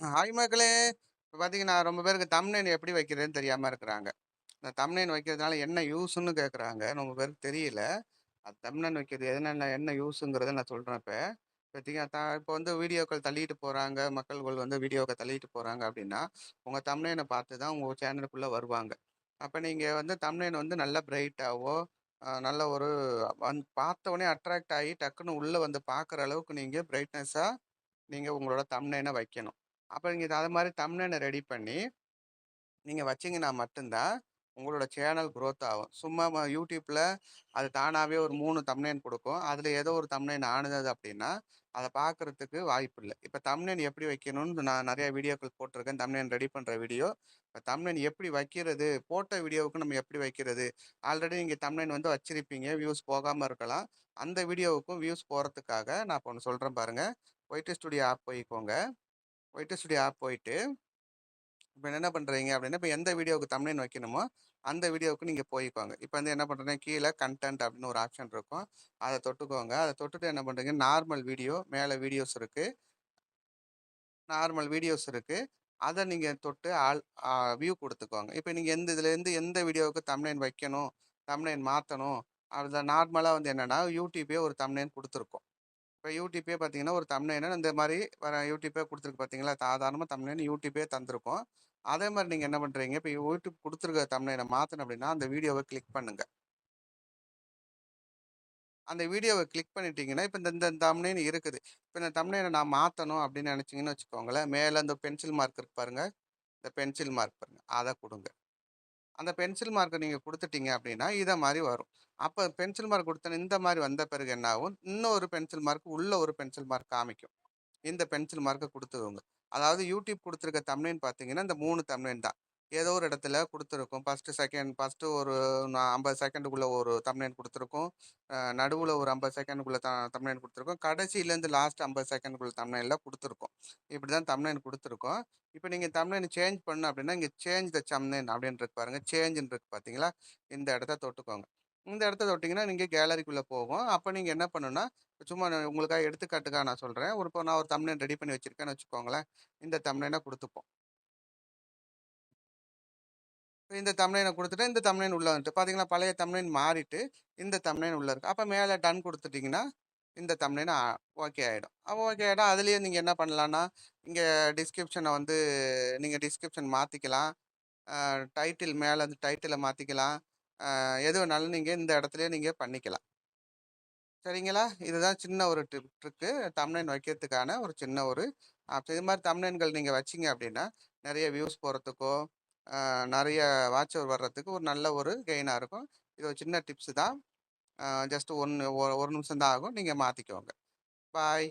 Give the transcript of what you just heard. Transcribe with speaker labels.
Speaker 1: Hi மக்களே! இப்போ பார்த்தீங்கன்னா, ரொம்ப பேருக்கு தம்ப்நெயில் எப்படி வைக்கிறதுன்னு தெரியாமல் இருக்கிறாங்க. இந்த தம்ப்நெயில் வைக்கிறதுனால என்ன யூஸ்ன்னு கேட்குறாங்க. ரொம்ப பேருக்கு தெரியல. அது தம்ப்நெயில் வைக்கிறது எதுனா என்ன யூஸுங்கிறத நான் சொல்கிறேன் இப்போ பார்த்தீங்கன்னா, த இப்போ வந்து வீடியோக்கள் தள்ளிட்டு போகிறாங்க மக்கள்கள் வந்து வீடியோக்கள் தள்ளிட்டு போகிறாங்க அப்படின்னா, உங்கள் தம்ப்நெயில பார்த்து தான் உங்கள் சேனலுக்குள்ளே வருவாங்க. அப்போ நீங்கள் வந்து தம்ப்நெயில் வந்து நல்லா பிரைட்டாகவோ நல்ல ஒரு வந் பார்த்த உடனே அட்ராக்ட் ஆகி டக்குனு உள்ளே வந்து பார்க்குற அளவுக்கு நீங்கள் பிரைட்னஸாக நீங்கள் உங்களோட தம்ப்நெயில வைக்கணும். அப்புறம் நீங்கள் அது மாதிரி தம்ப்நெயில ரெடி பண்ணி, நீங்கள் வச்சிங்கன்னா மட்டும்தான் உங்களோட சேனல் க்ரோத் ஆகும். சும்மா யூடியூப்பில் அது தானாவே ஒரு 3 தம்ப்நெயில் கொடுக்கும் அதில் ஏதோ ஒரு தம்ப்நெயில் ஆனது அப்படின்னா, அத பார்க்கறதுக்கு இல்லை இப்போ தம்ப்நெயில் எப்படி வைக்கணும்னு நான் நிறைய வீடியோக்கள் போட்டிருக்கேன். தம்ப்நெயில் ரெடி பண்ணுற வீடியோ. இப்போ தம்ப்நெயில் எப்படி வைக்கிறது? போட்ட வீடியோவுக்கு நம்ம எப்படி வைக்கிறது? ஆல்ரெடி நீங்கள் தம்ப்நெயில் வந்து வச்சிருப்பீங்க. வியூஸ் போகாமல் இருக்கலாம். அந்த வீடியோவுக்கும் வியூஸ் போகிறதுக்காக நான் இப்போ ஒன்று சொல்கிறேன் பாருங்க. ஒயிட் ஸ்டுடியோ ஆப் போய்க்கோங்க. போயிட்டு ஸ்டுடியோ ஆப் போயிட்டு, இப்போ என்ன பண்ணுறீங்க அப்படின்னா, இப்போ எந்த வீடியோவுக்கு தமிழ்னு வைக்கணுமோ, அந்த வீடியோவுக்கு நீங்கள் போய்க்கோங்க. இப்போ வந்து என்ன பண்றேன்னா, கீழே கன்டென்ட் அப்படின்னு ஒரு ஆப்ஷன் இருக்கும். அதை தொட்டுக்கோங்க. அதை தொட்டுட்டு என்ன பண்ணுறீங்க நார்மல் வீடியோ மேலே வீடியோஸ் இருக்குது நார்மல் வீடியோஸ் இருக்குது அதை நீங்கள் தொட்டு ஆல் வியூ கொடுத்துக்கோங்க இப்போ நீங்கள் எந்த இதுலேருந்து எந்த வீடியோவுக்கு தம்ப்நெயில் வைக்கணும், தம்ப்நெயில் மாற்றணும் அதில் நார்மலாக வந்து என்னென்னா யூடியூபே ஒரு தம்ப்நெயில் கொடுத்துருக்கோம் இப்போ யூடியூப்பே பார்த்தீங்கன்னா, ஒரு தம்ப்நெயில இந்த மாதிரி வர யூடியூப்பே கொடுத்துருக்கு பார்த்தீங்களா? சாதாரணமாக தமிழ்னு யூடியூப்பே தந்திருக்கும். அதே மாதிரி நீங்கள் என்ன பண்ணுறீங்க இப்போ யூடியூப் கொடுத்துருக்க தம்ப்நெயில மாற்றணும் அப்படின்னா, அந்த வீடியோவை கிளிக் பண்ணுங்க. அந்த வீடியோவை கிளிக் பண்ணிட்டீங்கன்னா, இப்போ இந்த இந்த தமிழ்னு இருக்குது. இப்போ இந்த தம்ப்நெயில நான் மாற்றணும் அப்படின்னு நினச்சிங்கன்னு வச்சுக்கோங்களேன், மேலே இந்த பென்சில் மார்க் இருக்கு பாருங்கள் இந்த பென்சில் மார்க் பாருங்கள் அதை கொடுங்க அந்த பென்சில் மார்க்கை நீங்கள் கொடுத்துட்டீங்க அப்படின்னா, இதை மாதிரி வரும். அப்போ பென்சில் மார்க் குடுத்தோனே இந்த மாதிரி வந்த பிறகு என்ன ஆகும், இன்னொரு பென்சில் மார்க் உள்ள ஒரு பென்சில் மார்க் காமிக்கும். இந்த பென்சில் மார்க்கை கொடுத்துக்கோங்க அதாவது யூடியூப் கொடுத்துருக்க தமிழ்னு பார்த்தீங்கன்னா, இந்த மூணு தமிழ்னு தான். ஏதோ ஒரு இடத்துல கொடுத்துருக்கும் ஃபர்ஸ்ட்டு, செகண்ட் ஃபர்ஸ்ட்டு ஒரு ஐம்பது செகண்டுக்குள்ளே ஒரு தம்ப்நெயில் கொடுத்துருக்கும் நடுவில் ஒரு ஐம்பது செகண்டுக்குள்ளே த தம்ப்நெயில் கொடுத்துருக்கோம் கடைசியிலேருந்து லாஸ்ட் 50 செகண்டுக்குள்ள கொடுத்துருக்கோம் இப்படி தான் தம்ப்நெயில் கொடுத்துருக்கோம் இப்போ நீங்கள் தம்ப்நெயில் சேஞ்ச் பண்ணணும் அப்படின்னா, இங்கே சேஞ்ச் த தம்ப்நெயில் அப்படின்றது பாருங்கள் சேஞ்சுன்றது சேஞ்சுன்னு பார்த்தீங்களா? இந்த இடத்த தொட்டுக்கோங்க. இந்த இடத்த தொட்டிங்கன்னா நீங்கள் கேலரிக்குள்ளே போகும். அப்போ நீங்கள் என்ன பண்ணுன்னா சும்மா நான் உங்களுக்காக எடுத்துக்காட்டுக்காக நான் சொல்கிறேன் ஒரு இப்போ நான் ஒரு தம்ப்நெயில் ரெடி பண்ணி வச்சுருக்கேன்னு வச்சுக்கோங்களேன். இந்த தம்ப்நெயில கொடுத்துப்போம் இந்த தம்ப்நெயில கொடுத்துட்டு இந்த தம்ப்நெயில் உள்ளே வந்துட்டு பார்த்தீங்களா, பழைய தம்ப்நெயில் மாறிட்டு, இந்த தம்ப்நெயில் உள்ளே இருக்கு. அப்போ மேலே டன் கொடுத்துட்டிங்கன்னா இந்த தம்ப்நெயில் ஓகே ஆகிடும் அப்போ ஓகே ஆயிடும். அதுலேயே நீங்கள் என்ன பண்ணலான்னா, இங்கே டிஸ்கிரிப்ஷனை வந்து நீங்கள் டிஸ்கிரிப்ஷன் மாற்றிக்கலாம் டைட்டில் மேலே அந்த டைட்டிலை மாற்றிக்கலாம் எது வேணாலும் நீங்கள் இந்த இடத்துலையே நீங்கள் பண்ணிக்கலாம். சரிங்களா? இதுதான் சின்ன ஒரு ட்ரிப் ட்ரிக்கு. தம்ப்நெயில் வைக்கிறதுக்கான ஒரு சின்ன ஒரு ஆப்ஷன். இது மாதிரி தம்ப்நெயில்கள் நீங்கள் வச்சிங்க அப்படின்னா, நிறைய வியூஸ் போகிறதுக்கோ நிறைய வாட்ச் வர்றதுக்கு ஒரு நல்ல ஒரு கெயினாக இருக்கும். இது ஒரு சின்ன டிப்ஸ் தான். ஜஸ்ட்டு ஒன்று ஒரு நிமிஷம் தான் ஆகும். நீங்கள் மாற்றிக்கோங்க பாய்.